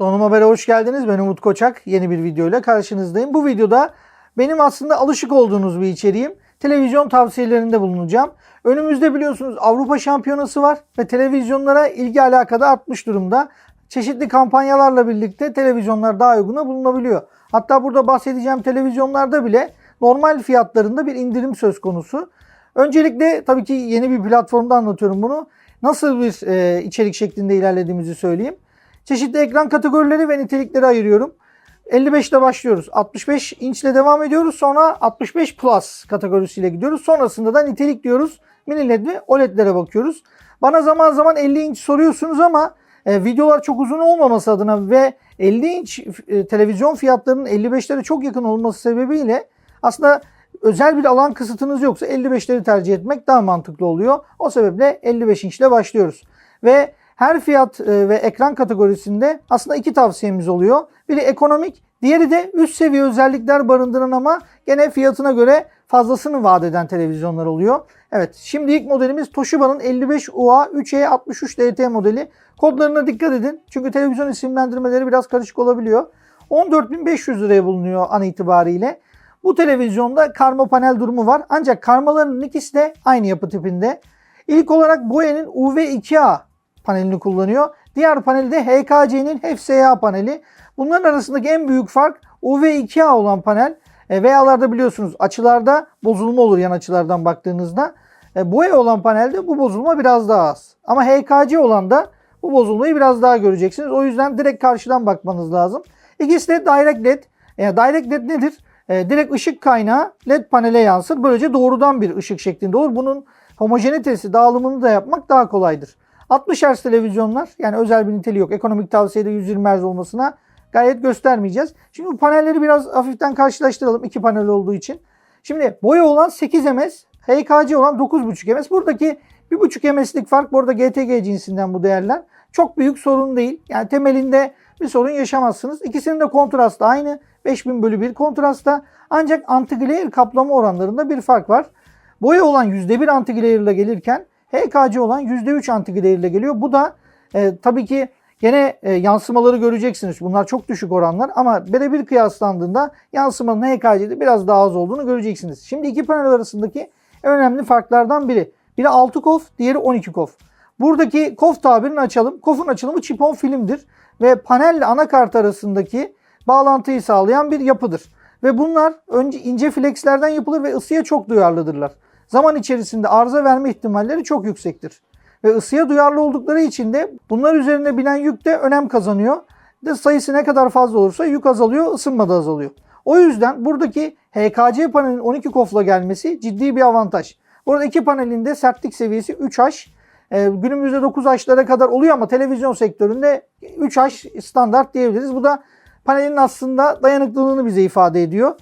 Donum Haber'e hoş geldiniz. Ben Umut Koçak. Yeni bir videoyla karşınızdayım. Bu videoda benim aslında alışık olduğunuz bir içeriğim. Televizyon tavsiyelerinde bulunacağım. Önümüzde biliyorsunuz Avrupa Şampiyonası var ve televizyonlara ilgi alakada artmış durumda. Çeşitli kampanyalarla birlikte televizyonlar daha uyguna bulunabiliyor. Hatta burada bahsedeceğim televizyonlarda bile normal fiyatlarında bir indirim söz konusu. Öncelikle tabii ki yeni bir platformda anlatıyorum bunu. Nasıl bir e, içerik şeklinde ilerlediğimizi söyleyeyim. Çeşitli ekran kategorileri ve nitelikleri ayırıyorum. 55 ile başlıyoruz. 65 inçle devam ediyoruz. Sonra 65 Plus kategorisiyle gidiyoruz. Sonrasında da nitelik diyoruz. Mini LED ve OLED'lere bakıyoruz. Bana zaman zaman 50 inç soruyorsunuz ama e, videolar çok uzun olmaması adına ve 50 inç e, televizyon fiyatlarının 55'lere çok yakın olması sebebiyle aslında özel bir alan kısıtınız yoksa 55'leri tercih etmek daha mantıklı oluyor. O sebeple 55 inçle başlıyoruz. Ve her fiyat e, ve ekran kategorisinde aslında iki tavsiyemiz oluyor. Biri ekonomik, diğeri de üst seviye özellikler barındıran ama gene fiyatına göre fazlasını vaat eden televizyonlar oluyor. Evet şimdi ilk modelimiz Toshiba'nın 55UA 3E63 DT modeli. Kodlarına dikkat edin çünkü televizyon isimlendirmeleri biraz karışık olabiliyor. 14.500 liraya bulunuyor an itibariyle. Bu televizyonda karma panel durumu var ancak karmaların ikisi de aynı yapı tipinde. İlk olarak Boeing'in UV2A panelini kullanıyor. Diğer paneli de HKC'nin FSA paneli. Bunların arasındaki en büyük fark UV2A olan panel. E, VA'larda biliyorsunuz açılarda bozulma olur yan açılardan baktığınızda. E, Boya olan panelde bu bozulma biraz daha az. Ama HKC olan da bu bozulmayı biraz daha göreceksiniz. O yüzden direkt karşıdan bakmanız lazım. İkisi de Direct LED. E, Direct LED nedir? E, direkt ışık kaynağı LED panele yansır. Böylece doğrudan bir ışık şeklinde olur. Bunun homojenitesi, dağılımını da yapmak daha kolaydır. 60 Hz televizyonlar yani özel bir niteliği yok. Ekonomik tavsiyede 120 Hz olmasına gayet göstermeyeceğiz. Şimdi bu panelleri biraz hafiften karşılaştıralım iki panel olduğu için. Şimdi boya olan 8 ms, HKC olan 9.5 ms. Buradaki 1.5 ms'lik fark bu arada GTG cinsinden bu değerler. Çok büyük sorun değil. Yani temelinde bir sorun yaşamazsınız. İkisinin de kontrastı aynı. 5000 bölü 1 kontrastta. Ancak anti-glare kaplama oranlarında bir fark var. Boya olan %1 anti-glare ile gelirken HKC olan %3 anti-glare ile geliyor. Bu da e, tabii ki gene e, yansımaları göreceksiniz. Bunlar çok düşük oranlar ama birebir kıyaslandığında yansımanın HKC'de biraz daha az olduğunu göreceksiniz. Şimdi iki panel arasındaki önemli farklardan biri. Biri 6 kof, diğeri 12 kof. Buradaki kof tabirini açalım. Kofun açılımı çipon filmdir ve panelle anakart arasındaki bağlantıyı sağlayan bir yapıdır. Ve bunlar önce ince flexlerden yapılır ve ısıya çok duyarlıdırlar. Zaman içerisinde arıza verme ihtimalleri çok yüksektir. Ve ısıya duyarlı oldukları için de bunlar üzerine binen yük de önem kazanıyor. De sayısı ne kadar fazla olursa yük azalıyor, ısınma da azalıyor. O yüzden buradaki HKC panelin 12 kofla gelmesi ciddi bir avantaj. Burada iki panelin de sertlik seviyesi 3H. Ee, günümüzde 9H'lara kadar oluyor ama televizyon sektöründe 3H standart diyebiliriz. Bu da panelin aslında dayanıklılığını bize ifade ediyor.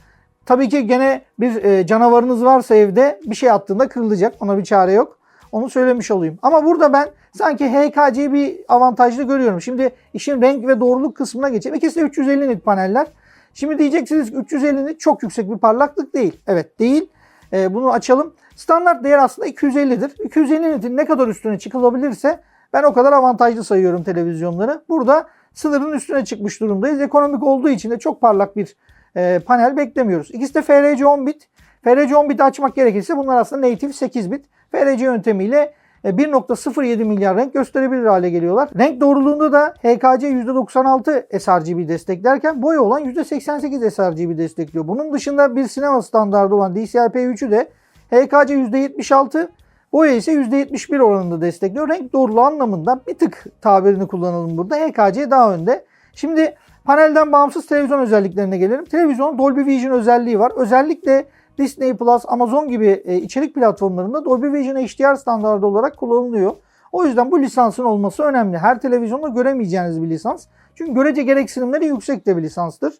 Tabii ki gene bir e, canavarınız varsa evde bir şey attığında kırılacak. Ona bir çare yok. Onu söylemiş olayım. Ama burada ben sanki HKC bir avantajlı görüyorum. Şimdi işin renk ve doğruluk kısmına geçelim. İkisi de 350 nit paneller. Şimdi diyeceksiniz ki 350 nit çok yüksek bir parlaklık değil. Evet değil. E, bunu açalım. Standart değer aslında 250'dir. 250 nitin ne kadar üstüne çıkılabilirse ben o kadar avantajlı sayıyorum televizyonları. Burada sınırın üstüne çıkmış durumdayız. Ekonomik olduğu için de çok parlak bir e, panel beklemiyoruz. İkisi de FRC 10 bit. FRC 10 bit açmak gerekirse bunlar aslında native 8 bit. FRC yöntemiyle 1.07 milyar renk gösterebilir hale geliyorlar. Renk doğruluğunda da HKC %96 sRGB desteklerken boya olan %88 sRGB destekliyor. Bunun dışında bir sinema standardı olan DCI-P3'ü de HKC %76 boya ise %71 oranında destekliyor. Renk doğruluğu anlamında bir tık tabirini kullanalım burada. HKC daha önde. Şimdi panelden bağımsız televizyon özelliklerine gelelim. Televizyonun Dolby Vision özelliği var. Özellikle Disney Plus, Amazon gibi e, içerik platformlarında Dolby Vision HDR standardı olarak kullanılıyor. O yüzden bu lisansın olması önemli. Her televizyonda göremeyeceğiniz bir lisans. Çünkü görece gereksinimleri yüksek de bir lisanstır.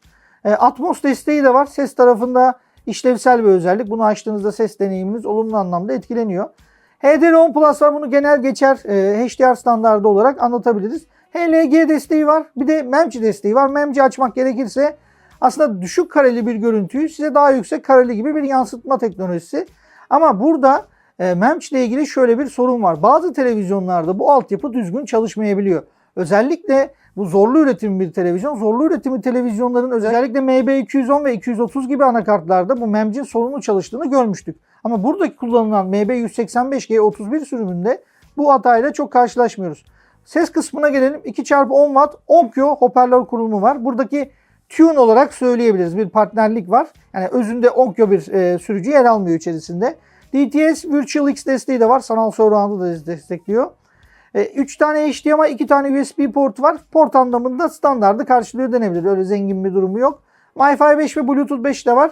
E, Atmos desteği de var. Ses tarafında işlevsel bir özellik. Bunu açtığınızda ses deneyiminiz olumlu anlamda etkileniyor. HDR10 Plus var. Bunu genel geçer e, HDR standardı olarak anlatabiliriz. HLG desteği var. Bir de MEMC desteği var. MEMC açmak gerekirse aslında düşük kareli bir görüntüyü size daha yüksek kareli gibi bir yansıtma teknolojisi. Ama burada e, MEMC ile ilgili şöyle bir sorun var. Bazı televizyonlarda bu altyapı düzgün çalışmayabiliyor. Özellikle Bu zorlu üretim bir televizyon. Zorlu üretimi televizyonların özellikle MB210 ve 230 gibi anakartlarda bu MEMC'in sorunlu çalıştığını görmüştük. Ama buradaki kullanılan MB185G31 sürümünde bu hatayla çok karşılaşmıyoruz. Ses kısmına gelelim. 2x10 Watt Onkyo hoparlör kurulumu var. Buradaki tune olarak söyleyebiliriz. Bir partnerlik var. Yani özünde Onkyo bir e, sürücü yer almıyor içerisinde. DTS Virtual X desteği de var. Sanal surround'u da destekliyor. 3 tane HDMI, 2 tane USB port var. Port anlamında standardı karşılıyor denebilir. Öyle zengin bir durumu yok. Wi-Fi 5 ve Bluetooth 5 de var.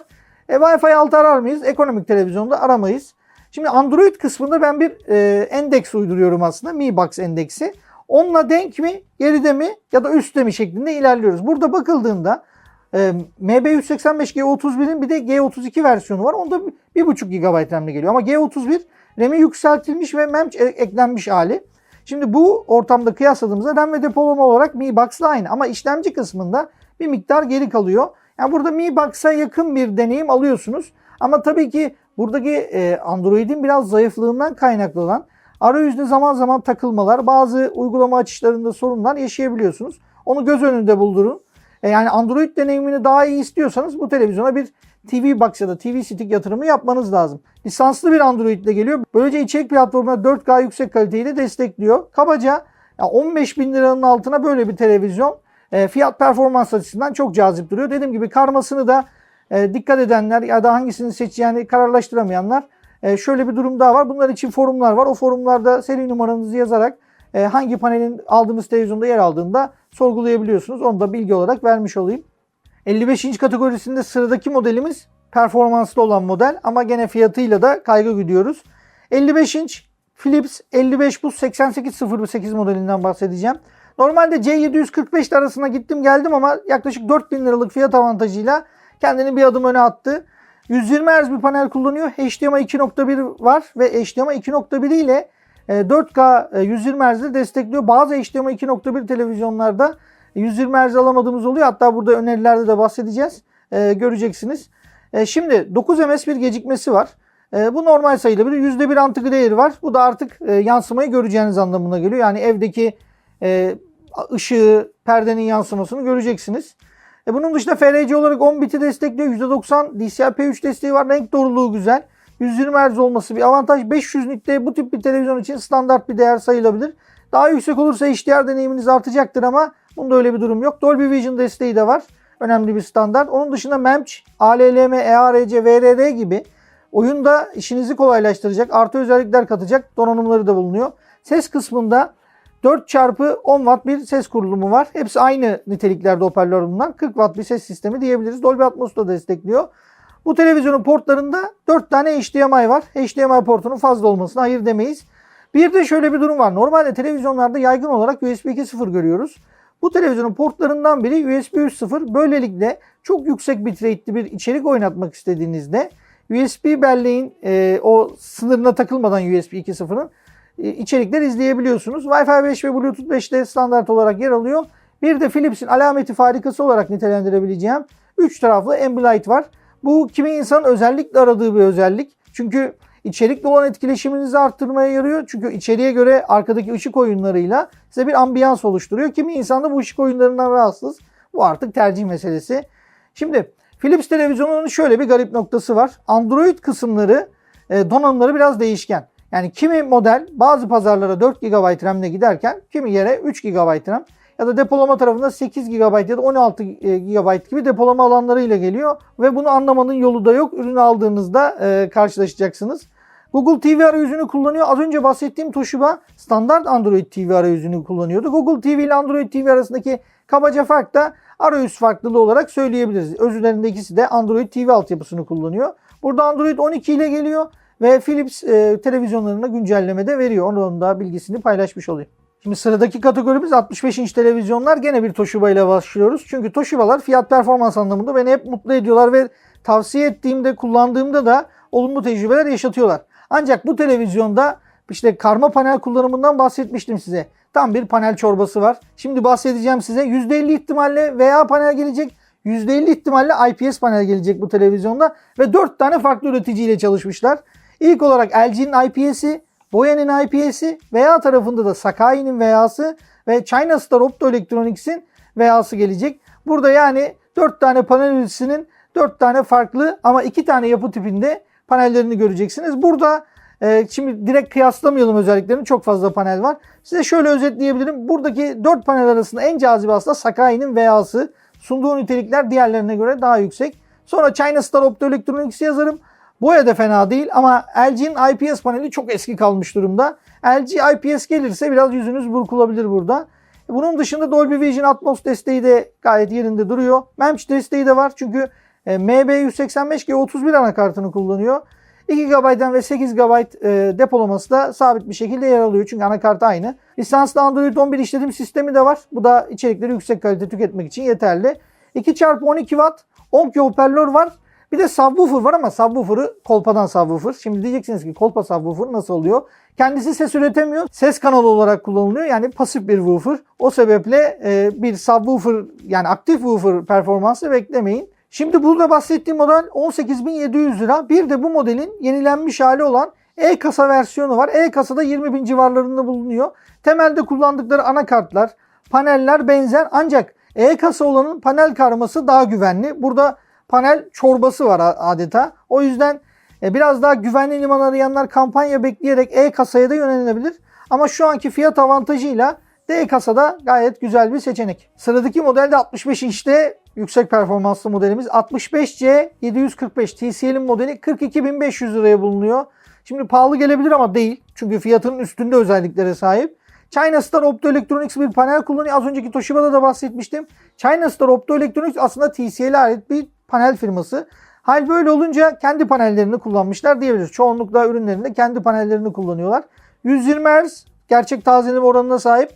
E, Wi-Fi 6 arar mıyız? Ekonomik televizyonda aramayız. Şimdi Android kısmında ben bir e, endeks uyduruyorum aslında. Mi Box endeksi. Onunla denk mi, geride mi ya da üstte mi şeklinde ilerliyoruz. Burada bakıldığında e, MB185G31'in bir de G32 versiyonu var. Onda 1.5 GB RAM'le geliyor. Ama G31 RAM'i yükseltilmiş ve MEMC e- eklenmiş hali. Şimdi bu ortamda kıyasladığımızda RAM ve depolama olarak Mi Box'la aynı ama işlemci kısmında bir miktar geri kalıyor. Yani burada Mi Box'a yakın bir deneyim alıyorsunuz. Ama tabii ki buradaki e, Android'in biraz zayıflığından kaynaklı olan arayüzde zaman zaman takılmalar, bazı uygulama açışlarında sorunlar yaşayabiliyorsunuz. Onu göz önünde buldurun. E, yani Android deneyimini daha iyi istiyorsanız bu televizyona bir TV Box ya da TV Stick yatırımı yapmanız lazım. Lisanslı bir Android ile geliyor. Böylece içerik platformuna 4K yüksek kaliteyi de destekliyor. Kabaca ya 15 bin liranın altına böyle bir televizyon e, fiyat performans açısından çok cazip duruyor. Dediğim gibi karmasını da e, dikkat edenler ya da hangisini seçeceğini kararlaştıramayanlar e, şöyle bir durum daha var. Bunlar için forumlar var. O forumlarda seri numaranızı yazarak e, hangi panelin aldığınız televizyonda yer aldığında sorgulayabiliyorsunuz. Onu da bilgi olarak vermiş olayım. 55 inç kategorisinde sıradaki modelimiz performanslı olan model ama gene fiyatıyla da kaygı güdüyoruz. 55 inç Philips 55 Plus 8808 modelinden bahsedeceğim. Normalde C745 arasına gittim geldim ama yaklaşık 4000 liralık fiyat avantajıyla kendini bir adım öne attı. 120 Hz bir panel kullanıyor. HDMI 2.1 var ve HDMI 2.1 ile 4K 120 Hz'de destekliyor. Bazı HDMI 2.1 televizyonlarda 120 Hz alamadığımız oluyor. Hatta burada önerilerde de bahsedeceğiz. E, göreceksiniz. E, şimdi 9 ms bir gecikmesi var. E, bu normal sayılabilir. %1 anti-glare var. Bu da artık e, yansımayı göreceğiniz anlamına geliyor. Yani evdeki e, ışığı, perdenin yansımasını göreceksiniz. E, bunun dışında FRC olarak 10 biti destekliyor. %90 DCI-P3 desteği var. Renk doğruluğu güzel. 120 Hz olması bir avantaj. 500 nit'te bu tip bir televizyon için standart bir değer sayılabilir. Daha yüksek olursa HDR deneyiminiz artacaktır ama bunda öyle bir durum yok. Dolby Vision desteği de var. Önemli bir standart. Onun dışında MEMC, ALLM, EARC, VRR gibi oyunda işinizi kolaylaştıracak, artı özellikler katacak donanımları da bulunuyor. Ses kısmında 4 çarpı 10 watt bir ses kurulumu var. Hepsi aynı niteliklerde hoparlör bunlar. 40 watt bir ses sistemi diyebiliriz. Dolby Atmos da destekliyor. Bu televizyonun portlarında 4 tane HDMI var. HDMI portunun fazla olmasına hayır demeyiz. Bir de şöyle bir durum var. Normalde televizyonlarda yaygın olarak USB 2.0 görüyoruz. Bu televizyonun portlarından biri USB 3.0. Böylelikle çok yüksek bitrate'li bir içerik oynatmak istediğinizde USB belleğin e, o sınırına takılmadan USB 2.0'ın e, içerikler izleyebiliyorsunuz. Wi-Fi 5 ve Bluetooth 5 de standart olarak yer alıyor. Bir de Philips'in alameti farikası olarak nitelendirebileceğim 3 taraflı Ambilight var. Bu kimi insanın özellikle aradığı bir özellik. Çünkü içerikle olan etkileşiminizi arttırmaya yarıyor. Çünkü içeriye göre arkadaki ışık oyunlarıyla size bir ambiyans oluşturuyor. Kimi insan da bu ışık oyunlarından rahatsız. Bu artık tercih meselesi. Şimdi Philips televizyonunun şöyle bir garip noktası var. Android kısımları e, donanımları biraz değişken. Yani kimi model bazı pazarlara 4 GB RAM ile giderken kimi yere 3 GB RAM ya da depolama tarafında 8 GB ya da 16 GB gibi depolama alanlarıyla geliyor. Ve bunu anlamanın yolu da yok. Ürünü aldığınızda e, karşılaşacaksınız. Google TV arayüzünü kullanıyor. Az önce bahsettiğim Toshiba standart Android TV arayüzünü kullanıyordu. Google TV ile Android TV arasındaki kabaca fark da arayüz farklılığı olarak söyleyebiliriz. Özlerinde ikisi de Android TV altyapısını kullanıyor. Burada Android 12 ile geliyor ve Philips e, televizyonlarına güncelleme de veriyor. Onun da bilgisini paylaşmış olayım. Şimdi sıradaki kategorimiz 65 inç televizyonlar. Gene bir Toshiba ile başlıyoruz. Çünkü Toshiba'lar fiyat performans anlamında beni hep mutlu ediyorlar ve tavsiye ettiğimde, kullandığımda da olumlu tecrübeler yaşatıyorlar. Ancak bu televizyonda işte karma panel kullanımından bahsetmiştim size. Tam bir panel çorbası var. Şimdi bahsedeceğim size. %50 ihtimalle VA panel gelecek. %50 ihtimalle IPS panel gelecek bu televizyonda. Ve 4 tane farklı üreticiyle çalışmışlar. İlk olarak LG'nin IPS'i, Boya'nın IPS'i, VA tarafında da Sakai'nin VA'sı ve China Star Optoelectronics'in VA'sı gelecek. Burada yani 4 tane panel üretisinin 4 tane farklı ama 2 tane yapı tipinde panellerini göreceksiniz. Burada e, şimdi direkt kıyaslamayalım özelliklerini. Çok fazla panel var. Size şöyle özetleyebilirim. Buradaki 4 panel arasında en cazibe aslında Sakai'nin VA'sı. Sunduğu nitelikler diğerlerine göre daha yüksek. Sonra China Star Optoelectronics yazarım. Boya da fena değil ama LG'nin IPS paneli çok eski kalmış durumda. LG IPS gelirse biraz yüzünüz burkulabilir burada. Bunun dışında Dolby Vision Atmos desteği de gayet yerinde duruyor. MEMS desteği de var çünkü e, MB185G31 anakartını kullanıyor. 2 GB'den ve 8 GB e, depolaması da sabit bir şekilde yer alıyor. Çünkü anakart aynı. Lisanslı Android 11 işletim sistemi de var. Bu da içerikleri yüksek kalite tüketmek için yeterli. 2x12 Watt 10 hoparlör var. Bir de subwoofer var ama subwoofer'ı kolpadan subwoofer. Şimdi diyeceksiniz ki kolpa subwoofer nasıl oluyor? Kendisi ses üretemiyor. Ses kanalı olarak kullanılıyor. Yani pasif bir woofer. O sebeple e, bir subwoofer yani aktif woofer performansı beklemeyin. Şimdi burada bahsettiğim model 18.700 lira. Bir de bu modelin yenilenmiş hali olan E-kasa versiyonu var. E-kasada 20.000 civarlarında bulunuyor. Temelde kullandıkları anakartlar, paneller benzer ancak E-kasa olanın panel karması daha güvenli. Burada panel çorbası var adeta. O yüzden e, biraz daha güvenli liman arayanlar kampanya bekleyerek E-kasaya da yönelebilir. Ama şu anki fiyat avantajıyla D kasada gayet güzel bir seçenek. Sıradaki modelde 65 inçte yüksek performanslı modelimiz 65C 745 TCL'in modeli 42.500 liraya bulunuyor. Şimdi pahalı gelebilir ama değil. Çünkü fiyatının üstünde özelliklere sahip. China Star Optoelectronics bir panel kullanıyor. Az önceki Toshiba'da da bahsetmiştim. China Star Optoelectronics aslında TCL'e ait bir panel firması. Hal böyle olunca kendi panellerini kullanmışlar diyebiliriz. Çoğunlukla ürünlerinde kendi panellerini kullanıyorlar. 120 Hz gerçek tazeleme oranına sahip.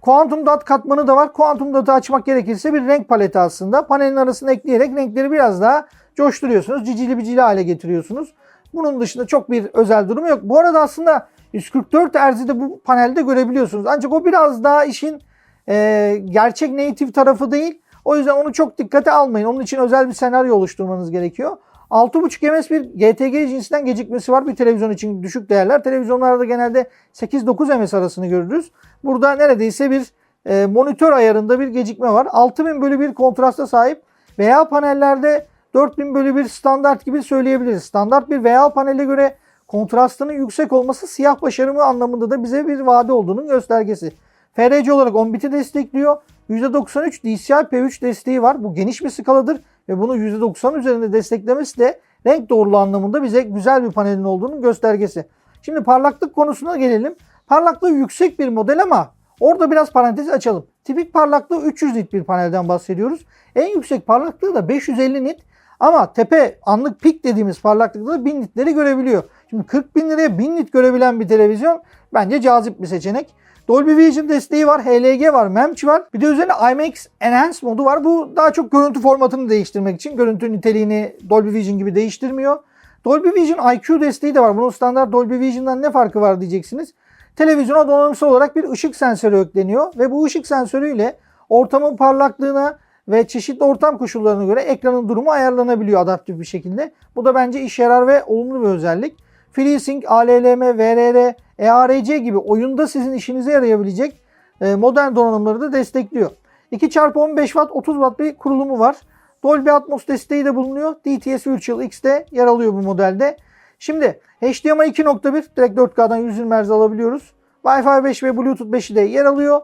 Quantum Dot katmanı da var. Quantum Dot'u açmak gerekirse bir renk paleti aslında. Panelin arasına ekleyerek renkleri biraz daha coşturuyorsunuz. Cicili bicili hale getiriyorsunuz. Bunun dışında çok bir özel durumu yok. Bu arada aslında 144 Hz'i de bu panelde görebiliyorsunuz. Ancak o biraz daha işin e, gerçek native tarafı değil. O yüzden onu çok dikkate almayın. Onun için özel bir senaryo oluşturmanız gerekiyor. 6.5 ms bir GTG cinsinden gecikmesi var bir televizyon için düşük değerler. Televizyonlarda genelde 8-9 ms arasını görürüz. Burada neredeyse bir e, monitör ayarında bir gecikme var. 6000 bölü 1 kontrasta sahip veya panellerde 4000 bölü 1 standart gibi söyleyebiliriz. Standart bir veya panele göre kontrastının yüksek olması siyah başarımı anlamında da bize bir vade olduğunun göstergesi. FRC olarak 10 biti destekliyor. %93 DCI P3 desteği var. Bu geniş bir skaladır ve bunu %90 üzerinde desteklemesi de renk doğruluğu anlamında bize güzel bir panelin olduğunun göstergesi. Şimdi parlaklık konusuna gelelim. Parlaklığı yüksek bir model ama orada biraz parantez açalım. Tipik parlaklığı 300 nit bir panelden bahsediyoruz. En yüksek parlaklığı da 550 nit ama tepe anlık pik dediğimiz parlaklıkta da 1000 nitleri görebiliyor. Şimdi 40 bin liraya 1000 nit görebilen bir televizyon bence cazip bir seçenek. Dolby Vision desteği var, HLG var, MEMC var. Bir de üzerine IMAX Enhance modu var. Bu daha çok görüntü formatını değiştirmek için. Görüntü niteliğini Dolby Vision gibi değiştirmiyor. Dolby Vision IQ desteği de var. Bunun standart Dolby Vision'dan ne farkı var diyeceksiniz. Televizyona donanımsal olarak bir ışık sensörü ekleniyor ve bu ışık sensörüyle ortamın parlaklığına ve çeşitli ortam koşullarına göre ekranın durumu ayarlanabiliyor adaptif bir şekilde. Bu da bence iş yarar ve olumlu bir özellik. FreeSync, ALLM, VRR, EARC gibi oyunda sizin işinize yarayabilecek e, modern donanımları da destekliyor. 2x15 Watt 30 Watt bir kurulumu var. Dolby Atmos desteği de bulunuyor. DTS Virtual X'de yer alıyor bu modelde. Şimdi HDMI 2.1 direkt 4K'dan 120 Hz alabiliyoruz. Wi-Fi 5 ve Bluetooth 5'i de yer alıyor.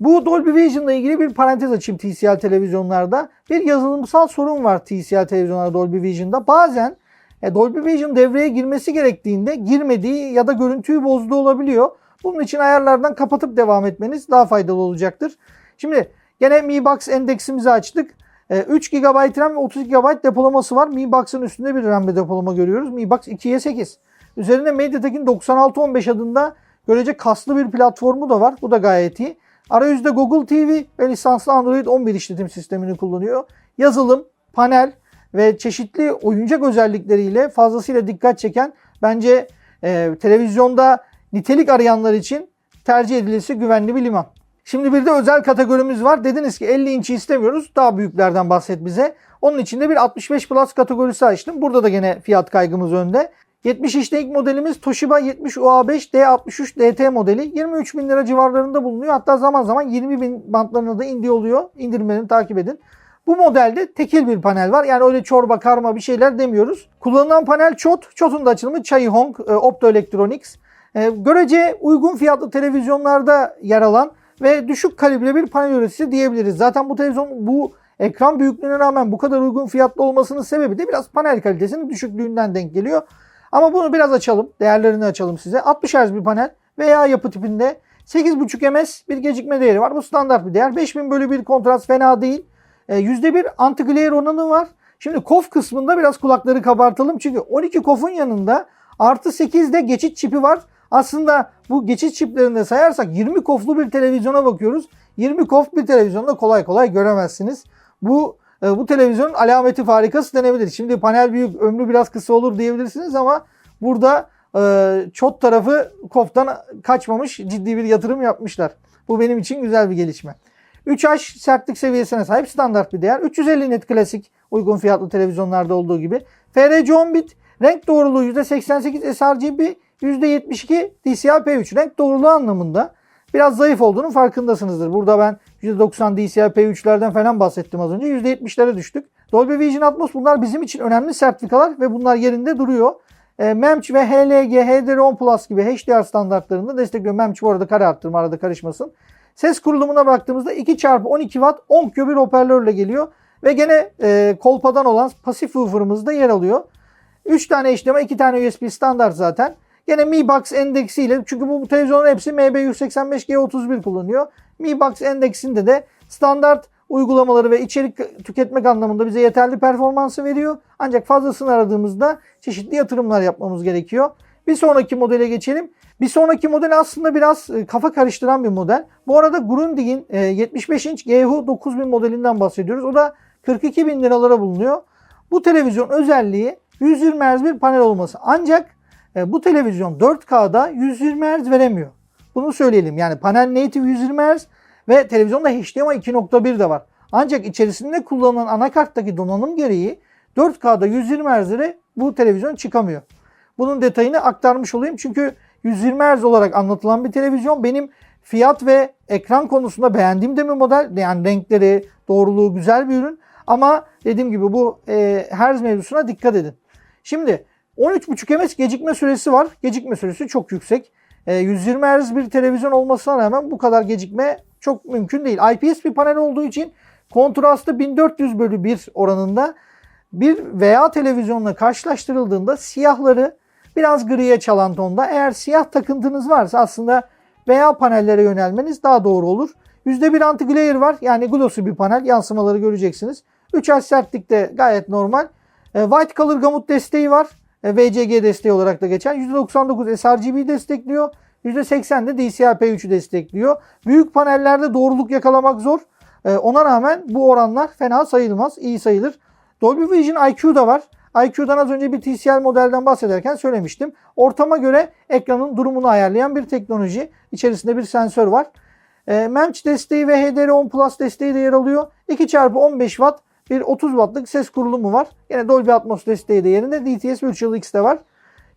Bu Dolby Vision ile ilgili bir parantez açayım TCL televizyonlarda. Bir yazılımsal sorun var TCL televizyonlarda Dolby Vision'da. Bazen e, Dolby Vision devreye girmesi gerektiğinde girmediği ya da görüntüyü bozduğu olabiliyor. Bunun için ayarlardan kapatıp devam etmeniz daha faydalı olacaktır. Şimdi gene Mi Box endeksimizi açtık. 3 GB RAM ve 30 GB depolaması var. Mi Box'ın üstünde bir RAM ve depolama görüyoruz. Mi Box 2'ye 8. Üzerinde MediaTek'in 9615 adında görece kaslı bir platformu da var. Bu da gayet iyi. Arayüzde Google TV ve lisanslı Android 11 işletim sistemini kullanıyor. Yazılım, panel, ve çeşitli oyuncak özellikleriyle fazlasıyla dikkat çeken bence e, televizyonda nitelik arayanlar için tercih edilisi güvenli bir liman. Şimdi bir de özel kategorimiz var. Dediniz ki 50 inç'i istemiyoruz. Daha büyüklerden bahset bize. Onun için de bir 65 Plus kategorisi açtım. Burada da gene fiyat kaygımız önde. 70 inçte ilk modelimiz Toshiba 70 UA5 D63 DT modeli. 23 bin lira civarlarında bulunuyor. Hatta zaman zaman 20 bin bantlarına da indi oluyor. İndirmelerini takip edin. Bu modelde tekil bir panel var. Yani öyle çorba, karma bir şeyler demiyoruz. Kullanılan panel Çot. Çot'un da açılımı Chaihong e, Optoelectronics. E, görece uygun fiyatlı televizyonlarda yer alan ve düşük kalibre bir panel üreticisi diyebiliriz. Zaten bu televizyon bu ekran büyüklüğüne rağmen bu kadar uygun fiyatlı olmasının sebebi de biraz panel kalitesinin düşüklüğünden denk geliyor. Ama bunu biraz açalım. Değerlerini açalım size. 60 Hz bir panel veya yapı tipinde 8.5 ms bir gecikme değeri var. Bu standart bir değer. 5000 bölü 1 kontrast fena değil. E, %1 anti-glare oranı var. Şimdi kof kısmında biraz kulakları kabartalım. Çünkü 12 kofun yanında artı 8'de geçit çipi var. Aslında bu geçit çiplerinde sayarsak 20 koflu bir televizyona bakıyoruz. 20 kof bir televizyonda kolay kolay göremezsiniz. Bu e, bu televizyonun alameti farikası denebilir. Şimdi panel büyük, ömrü biraz kısa olur diyebilirsiniz ama burada e, çot tarafı koftan kaçmamış ciddi bir yatırım yapmışlar. Bu benim için güzel bir gelişme. 3H sertlik seviyesine sahip standart bir değer. 350 net klasik uygun fiyatlı televizyonlarda olduğu gibi. FRC 10 bit renk doğruluğu %88 sRGB %72 DCI-P3 renk doğruluğu anlamında biraz zayıf olduğunun farkındasınızdır. Burada ben %90 DCI-P3'lerden falan bahsettim az önce. %70'lere düştük. Dolby Vision Atmos bunlar bizim için önemli sertifikalar ve bunlar yerinde duruyor. E, MEMC ve HLG, HDR10 Plus gibi HDR standartlarında destekliyor. MEMC bu arada kare arttırma arada karışmasın. Ses kurulumuna baktığımızda 2x12 Watt 10 kilo bir hoparlörle geliyor. Ve gene e, kolpadan olan pasif woofer'ımız da yer alıyor. 3 tane HDMI, 2 tane USB standart zaten. Gene Mi Box endeksiyle çünkü bu, televizyonların hepsi MB185G31 kullanıyor. Mi Box endeksinde de standart uygulamaları ve içerik tüketmek anlamında bize yeterli performansı veriyor. Ancak fazlasını aradığımızda çeşitli yatırımlar yapmamız gerekiyor. Bir sonraki modele geçelim. Bir sonraki model aslında biraz e, kafa karıştıran bir model. Bu arada Grundig'in 75 inç GHU 9000 modelinden bahsediyoruz. O da 42 bin liralara bulunuyor. Bu televizyon özelliği 120 Hz bir panel olması. Ancak e, bu televizyon 4K'da 120 Hz veremiyor. Bunu söyleyelim. Yani panel native 120 Hz ve televizyonda HDMI 2.1 de var. Ancak içerisinde kullanılan anakarttaki donanım gereği 4K'da 120 Hz'lere bu televizyon çıkamıyor. Bunun detayını aktarmış olayım. Çünkü 120 Hz olarak anlatılan bir televizyon benim fiyat ve ekran konusunda beğendiğim de bir model. Yani renkleri, doğruluğu güzel bir ürün. Ama dediğim gibi bu e, Hz mevzusuna dikkat edin. Şimdi 13.5 ms gecikme süresi var. Gecikme süresi çok yüksek. E, 120 Hz bir televizyon olmasına rağmen bu kadar gecikme çok mümkün değil. IPS bir panel olduğu için kontrastı 1400 bölü 1 oranında bir veya televizyonla karşılaştırıldığında siyahları biraz griye çalan tonda. Eğer siyah takıntınız varsa aslında veya panellere yönelmeniz daha doğru olur. %1 anti glare var. Yani glossy bir panel. Yansımaları göreceksiniz. 3 Hz sertlikte gayet normal. E, white color gamut desteği var. E, VCG desteği olarak da geçen. %99 sRGB destekliyor. %80 de DCI-P3'ü destekliyor. Büyük panellerde doğruluk yakalamak zor. E, ona rağmen bu oranlar fena sayılmaz. iyi sayılır. Dolby Vision IQ da var. IQ'dan az önce bir TCL modelden bahsederken söylemiştim. Ortama göre ekranın durumunu ayarlayan bir teknoloji. İçerisinde bir sensör var. E, MEMC desteği ve HDR10 Plus desteği de yer alıyor. 2x15 Watt bir 30 Watt'lık ses kurulumu var. Yine Dolby Atmos desteği de yerinde. DTS Virtual X de var.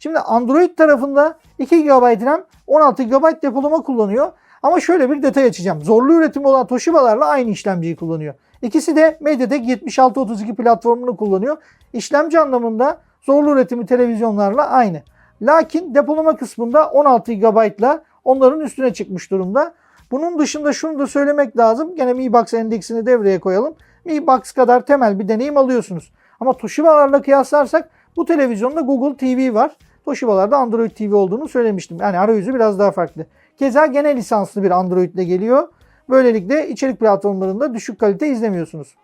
Şimdi Android tarafında 2 GB RAM 16 GB depolama kullanıyor. Ama şöyle bir detay açacağım. Zorlu üretim olan Toshiba'larla aynı işlemciyi kullanıyor. İkisi de MediaTek 7632 platformunu kullanıyor. İşlemci anlamında zorlu üretimi televizyonlarla aynı. Lakin depolama kısmında 16 GB ile onların üstüne çıkmış durumda. Bunun dışında şunu da söylemek lazım. Gene Mi Box endeksini devreye koyalım. Mi Box kadar temel bir deneyim alıyorsunuz. Ama Toshiba'larla kıyaslarsak bu televizyonda Google TV var. Toshiba'larda Android TV olduğunu söylemiştim. Yani arayüzü biraz daha farklı. Keza gene lisanslı bir Android ile geliyor. Böylelikle içerik platformlarında düşük kalite izlemiyorsunuz.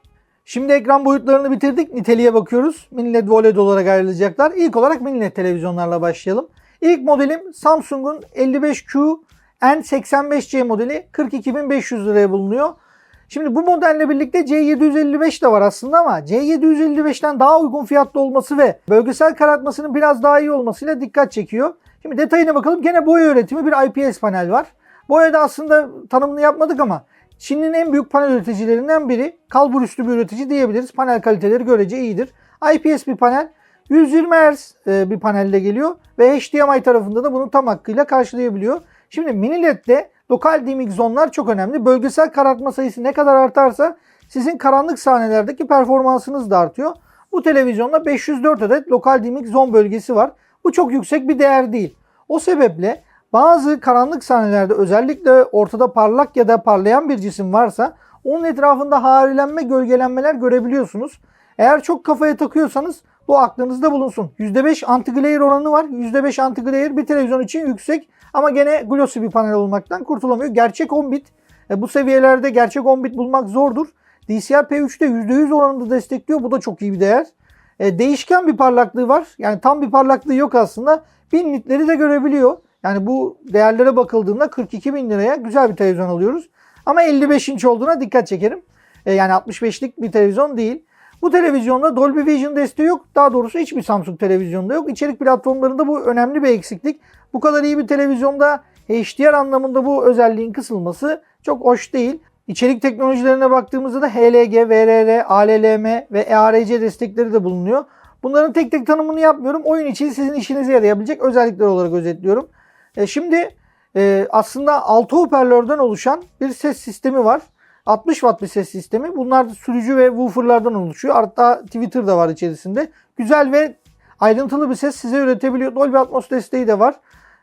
Şimdi ekran boyutlarını bitirdik. Niteliğe bakıyoruz. Mini LED ve OLED olarak ayrılacaklar. İlk olarak mini LED televizyonlarla başlayalım. İlk modelim Samsung'un 55Q N85C modeli 42.500 liraya bulunuyor. Şimdi bu modelle birlikte C755 de var aslında ama C755'ten daha uygun fiyatlı olması ve bölgesel karartmasının biraz daha iyi olmasıyla dikkat çekiyor. Şimdi detayına bakalım. Gene boya üretimi bir IPS panel var. Boyada aslında tanımını yapmadık ama Çin'in en büyük panel üreticilerinden biri. Kalbur üstü bir üretici diyebiliriz. Panel kaliteleri görece iyidir. IPS bir panel. 120 Hz e, bir panelde geliyor ve HDMI tarafında da bunu tam hakkıyla karşılayabiliyor. Şimdi mini LED'de lokal dimming zonlar çok önemli. Bölgesel karartma sayısı ne kadar artarsa sizin karanlık sahnelerdeki performansınız da artıyor. Bu televizyonda 504 adet lokal dimming zon bölgesi var. Bu çok yüksek bir değer değil. O sebeple bazı karanlık sahnelerde özellikle ortada parlak ya da parlayan bir cisim varsa onun etrafında harilenme, gölgelenmeler görebiliyorsunuz. Eğer çok kafaya takıyorsanız bu aklınızda bulunsun. %5 anti-glare oranı var. %5 anti-glare bir televizyon için yüksek ama gene glossy bir panel olmaktan kurtulamıyor. Gerçek 10 bit e, bu seviyelerde gerçek 10 bit bulmak zordur. DCI-P3'te %100 oranında destekliyor. Bu da çok iyi bir değer. E, değişken bir parlaklığı var. Yani tam bir parlaklığı yok aslında. 1000 nitleri de görebiliyor. Yani bu değerlere bakıldığında 42 bin liraya güzel bir televizyon alıyoruz. Ama 55 inç olduğuna dikkat çekerim. E, yani 65'lik bir televizyon değil. Bu televizyonda Dolby Vision desteği yok. Daha doğrusu hiçbir Samsung televizyonda yok. İçerik platformlarında bu önemli bir eksiklik. Bu kadar iyi bir televizyonda HDR anlamında bu özelliğin kısılması çok hoş değil. İçerik teknolojilerine baktığımızda da HLG, VRR, ALLM ve EARC destekleri de bulunuyor. Bunların tek tek tanımını yapmıyorum. Oyun için sizin işinize yarayabilecek özellikler olarak özetliyorum. E şimdi e, aslında 6 hoparlörden oluşan bir ses sistemi var. 60 watt bir ses sistemi. Bunlar sürücü ve wooferlardan oluşuyor. Hatta Twitter da var içerisinde. Güzel ve ayrıntılı bir ses size üretebiliyor. Dolby Atmos desteği de var.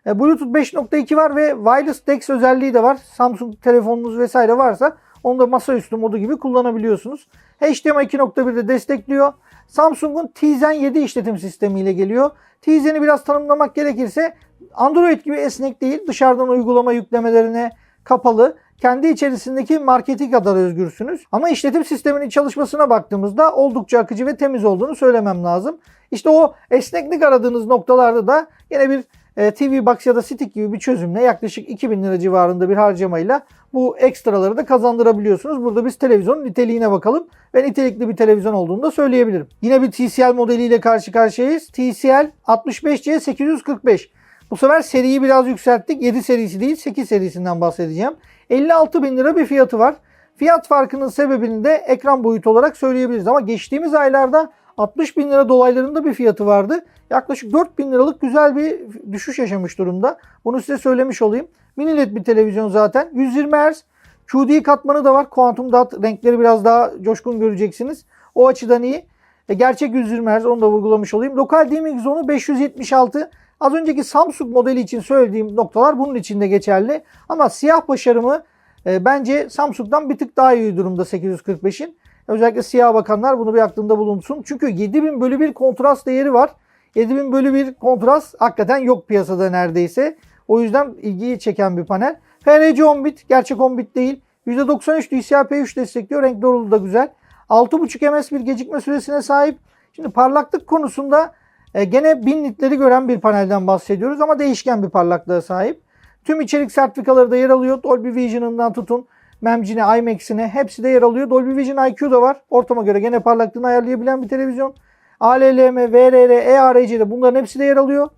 E, Bluetooth 5.2 var ve Wireless DeX özelliği de var. Samsung telefonunuz vesaire varsa onu da masaüstü modu gibi kullanabiliyorsunuz. HDMI 2.1'de destekliyor. Samsung'un Tizen 7 işletim sistemiyle geliyor. Tizen'i biraz tanımlamak gerekirse Android gibi esnek değil. Dışarıdan uygulama yüklemelerine kapalı. Kendi içerisindeki marketi kadar özgürsünüz. Ama işletim sisteminin çalışmasına baktığımızda oldukça akıcı ve temiz olduğunu söylemem lazım. İşte o esneklik aradığınız noktalarda da yine bir e, TV Box ya da Stick gibi bir çözümle yaklaşık 2000 lira civarında bir harcamayla bu ekstraları da kazandırabiliyorsunuz. Burada biz televizyonun niteliğine bakalım ve nitelikli bir televizyon olduğunu da söyleyebilirim. Yine bir TCL modeliyle karşı karşıyayız. TCL 65C 845. Bu sefer seriyi biraz yükselttik. 7 serisi değil 8 serisinden bahsedeceğim. 56 bin lira bir fiyatı var. Fiyat farkının sebebini de ekran boyutu olarak söyleyebiliriz. Ama geçtiğimiz aylarda 60 bin lira dolaylarında bir fiyatı vardı. Yaklaşık 4 bin liralık güzel bir düşüş yaşamış durumda. Bunu size söylemiş olayım. Mini LED bir televizyon zaten. 120 Hz. QD katmanı da var. Quantum Dot renkleri biraz daha coşkun göreceksiniz. O açıdan iyi. E, gerçek 120 Hz onu da vurgulamış olayım. Lokal dimming zonu 576. Az önceki Samsung modeli için söylediğim noktalar bunun için de geçerli. Ama siyah başarımı e, bence Samsung'dan bir tık daha iyi durumda 845'in. Özellikle siyah bakanlar bunu bir aklında bulunsun. Çünkü 7000 bölü 1 kontrast değeri var. 7000 bölü 1 kontrast hakikaten yok piyasada neredeyse. O yüzden ilgiyi çeken bir panel. FRC 10 bit, gerçek 10 bit değil. %93 DCI-P3 destekliyor. Renk doğruluğu da güzel. 6.5 ms bir gecikme süresine sahip. Şimdi parlaklık konusunda e, gene 1000 nitleri gören bir panelden bahsediyoruz ama değişken bir parlaklığa sahip. Tüm içerik sertifikaları da yer alıyor. Dolby Vision'ından tutun MEMC'ine, IMAX'ine hepsi de yer alıyor. Dolby Vision IQ da var. Ortama göre gene parlaklığını ayarlayabilen bir televizyon. ALLM, VRR, EARC'de bunların hepsi de yer alıyor.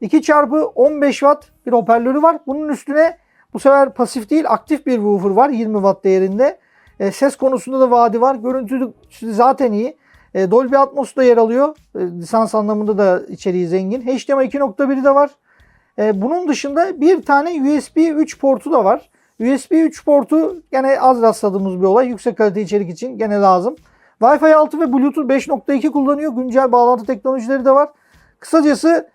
2 çarpı 15 watt bir hoparlörü var. Bunun üstüne bu sefer pasif değil aktif bir woofer var 20 watt değerinde. E, ses konusunda da vaadi var. Görüntü zaten iyi. E, Dolby Atmos da yer alıyor. E, lisans anlamında da içeriği zengin. HDMI 2.1'i de var. E, bunun dışında bir tane USB 3 portu da var. USB 3 portu gene az rastladığımız bir olay. Yüksek kalite içerik için gene lazım. Wi-Fi 6 ve Bluetooth 5.2 kullanıyor. Güncel bağlantı teknolojileri de var. Kısacası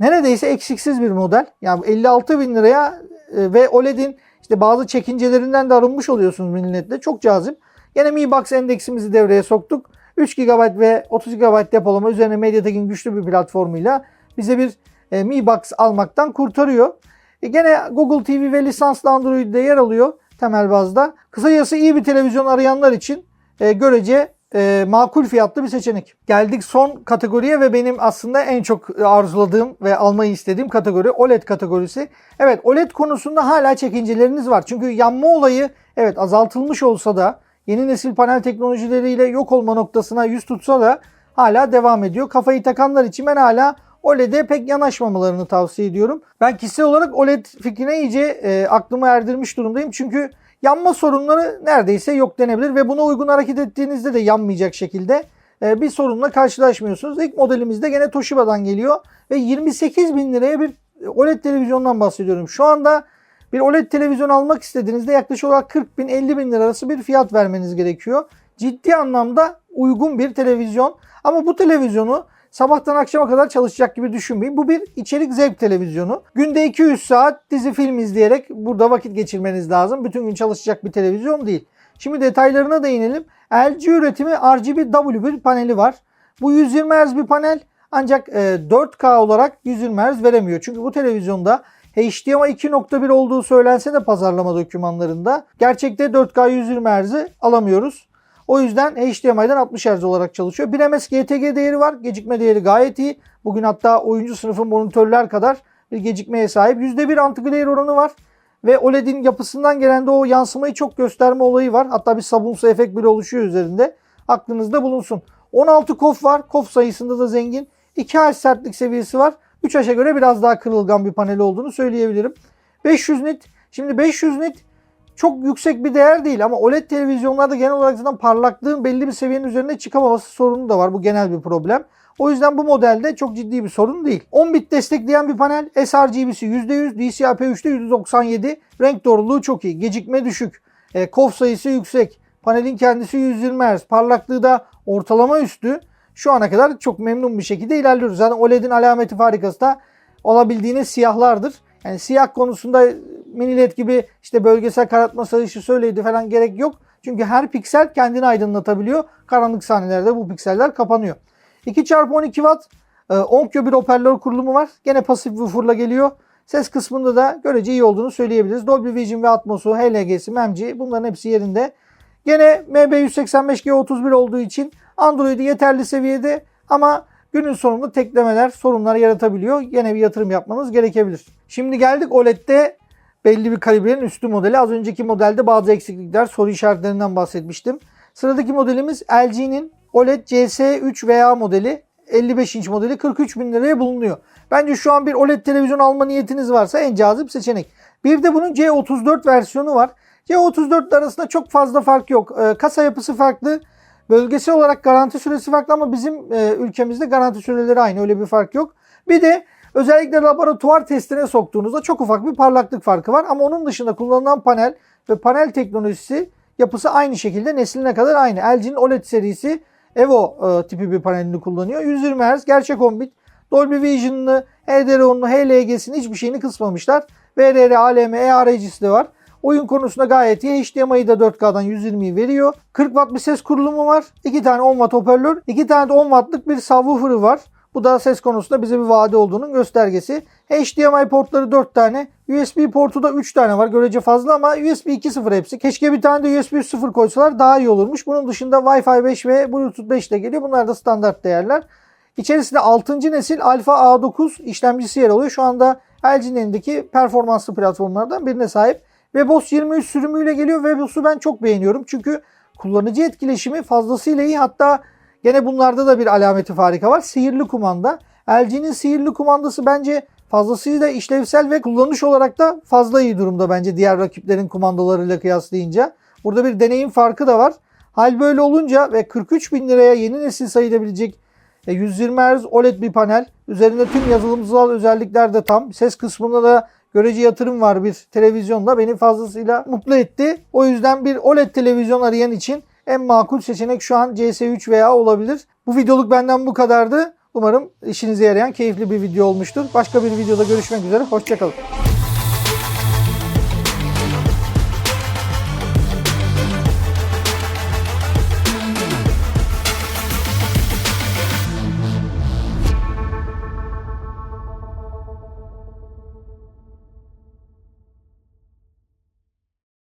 neredeyse eksiksiz bir model. Yani 56 bin liraya e, ve OLED'in işte bazı çekincelerinden de arınmış oluyorsunuz mininetle. Çok cazip. Yine Mi Box endeksimizi devreye soktuk. 3 GB ve 30 GB depolama üzerine MediaTek'in güçlü bir platformuyla bize bir e, Mi Box almaktan kurtarıyor. E gene Google TV ve lisanslı Android'de yer alıyor temel bazda. Kısacası iyi bir televizyon arayanlar için e, görece makul fiyatlı bir seçenek. Geldik son kategoriye ve benim aslında en çok arzuladığım ve almayı istediğim kategori OLED kategorisi. Evet OLED konusunda hala çekinceleriniz var. Çünkü yanma olayı evet azaltılmış olsa da yeni nesil panel teknolojileriyle yok olma noktasına yüz tutsa da hala devam ediyor. Kafayı takanlar için ben hala OLED'e pek yanaşmamalarını tavsiye ediyorum. Ben kişisel olarak OLED fikrine iyice e, aklımı erdirmiş durumdayım. Çünkü yanma sorunları neredeyse yok denebilir ve buna uygun hareket ettiğinizde de yanmayacak şekilde e, bir sorunla karşılaşmıyorsunuz. İlk modelimizde gene Toshiba'dan geliyor ve 28 bin liraya bir OLED televizyondan bahsediyorum. Şu anda bir OLED televizyon almak istediğinizde yaklaşık olarak 40 bin 50 bin lira arası bir fiyat vermeniz gerekiyor. Ciddi anlamda uygun bir televizyon. Ama bu televizyonu sabahtan akşama kadar çalışacak gibi düşünmeyin. Bu bir içerik zevk televizyonu. Günde 200 saat dizi film izleyerek burada vakit geçirmeniz lazım. Bütün gün çalışacak bir televizyon değil. Şimdi detaylarına değinelim. LG üretimi RGB W bir paneli var. Bu 120 Hz bir panel ancak e, 4K olarak 120 Hz veremiyor. Çünkü bu televizyonda HDMI 2.1 olduğu söylense de pazarlama dokümanlarında gerçekte 4K 120 Hz'i alamıyoruz. O yüzden HDMI'den 60 Hz olarak çalışıyor. 1 ms GTG değeri var. Gecikme değeri gayet iyi. Bugün hatta oyuncu sınıfı monitörler kadar bir gecikmeye sahip. %1 anti-glare oranı var. Ve OLED'in yapısından gelen de o yansımayı çok gösterme olayı var. Hatta bir sabunsu efekt bile oluşuyor üzerinde. Aklınızda bulunsun. 16 kof var. Kof sayısında da zengin. 2 Hz sertlik seviyesi var. 3 H'e göre biraz daha kırılgan bir panel olduğunu söyleyebilirim. 500 nit. Şimdi 500 nit çok yüksek bir değer değil ama OLED televizyonlarda genel olarak zaten parlaklığın belli bir seviyenin üzerine çıkamaması sorunu da var. Bu genel bir problem. O yüzden bu modelde çok ciddi bir sorun değil. 10 bit destekleyen bir panel. sRGB'si %100, DCI-P3'te %97. Renk doğruluğu çok iyi. Gecikme düşük. E, kof sayısı yüksek. Panelin kendisi 120 Hz. Parlaklığı da ortalama üstü. Şu ana kadar çok memnun bir şekilde ilerliyoruz. Zaten OLED'in alameti farikası da olabildiğiniz siyahlardır. Yani siyah konusunda mini led gibi işte bölgesel karartma sayısı söyleydi falan gerek yok. Çünkü her piksel kendini aydınlatabiliyor. Karanlık sahnelerde bu pikseller kapanıyor. 2x12 Watt 10 kilo bir hoparlör kurulumu var. Gene pasif woofer'la geliyor. Ses kısmında da görece iyi olduğunu söyleyebiliriz. Dolby Vision ve Atmos'u, HLG'si, MEMC bunların hepsi yerinde. Gene MB185G31 olduğu için Android'i yeterli seviyede ama günün sonunda teklemeler, sorunlar yaratabiliyor. Yine bir yatırım yapmanız gerekebilir. Şimdi geldik OLED'de belli bir kalibrenin üstü modeli. Az önceki modelde bazı eksiklikler, soru işaretlerinden bahsetmiştim. Sıradaki modelimiz LG'nin OLED CS3 VA modeli. 55 inç modeli 43 bin liraya bulunuyor. Bence şu an bir OLED televizyon alma niyetiniz varsa en cazip seçenek. Bir de bunun C34 versiyonu var. C34 arasında çok fazla fark yok. Ee, kasa yapısı farklı. Bölgesel olarak garanti süresi farklı ama bizim e, ülkemizde garanti süreleri aynı. Öyle bir fark yok. Bir de özellikle laboratuvar testine soktuğunuzda çok ufak bir parlaklık farkı var. Ama onun dışında kullanılan panel ve panel teknolojisi yapısı aynı şekilde nesline kadar aynı. LG'nin OLED serisi Evo e, tipi bir panelini kullanıyor. 120 Hz gerçek 10 bit. Dolby Vision'ını, HDR10'unu, HLG'sini hiçbir şeyini kısmamışlar. VRR, ALM, EARG'si de var. Oyun konusunda gayet iyi. HDMI'yi de 4K'dan 120'yi veriyor. 40 Watt bir ses kurulumu var. 2 tane 10 Watt hoparlör. 2 tane de 10 Watt'lık bir subwoofer'ı var. Bu da ses konusunda bize bir vaadi olduğunun göstergesi. HDMI portları 4 tane. USB portu da 3 tane var. Görece fazla ama USB 2.0 hepsi. Keşke bir tane de USB 3.0 koysalar daha iyi olurmuş. Bunun dışında Wi-Fi 5 ve Bluetooth 5 ile geliyor. Bunlar da standart değerler. İçerisinde 6. nesil Alpha A9 işlemcisi yer alıyor. Şu anda LG'nin elindeki performanslı platformlardan birine sahip. WebOS 23 sürümüyle geliyor. WebOS'u ben çok beğeniyorum. Çünkü kullanıcı etkileşimi fazlasıyla iyi. Hatta gene bunlarda da bir alameti farika var. Sihirli kumanda. LG'nin sihirli kumandası bence fazlasıyla işlevsel ve kullanış olarak da fazla iyi durumda bence diğer rakiplerin kumandalarıyla kıyaslayınca. Burada bir deneyim farkı da var. Hal böyle olunca ve 43 bin liraya yeni nesil sayılabilecek 120 Hz OLED bir panel. Üzerinde tüm yazılımsal özellikler de tam. Ses kısmında da görece yatırım var bir televizyonla beni fazlasıyla mutlu etti. O yüzden bir OLED televizyon arayan için en makul seçenek şu an CS3 veya olabilir. Bu videoluk benden bu kadardı. Umarım işinize yarayan keyifli bir video olmuştur. Başka bir videoda görüşmek üzere. Hoşçakalın.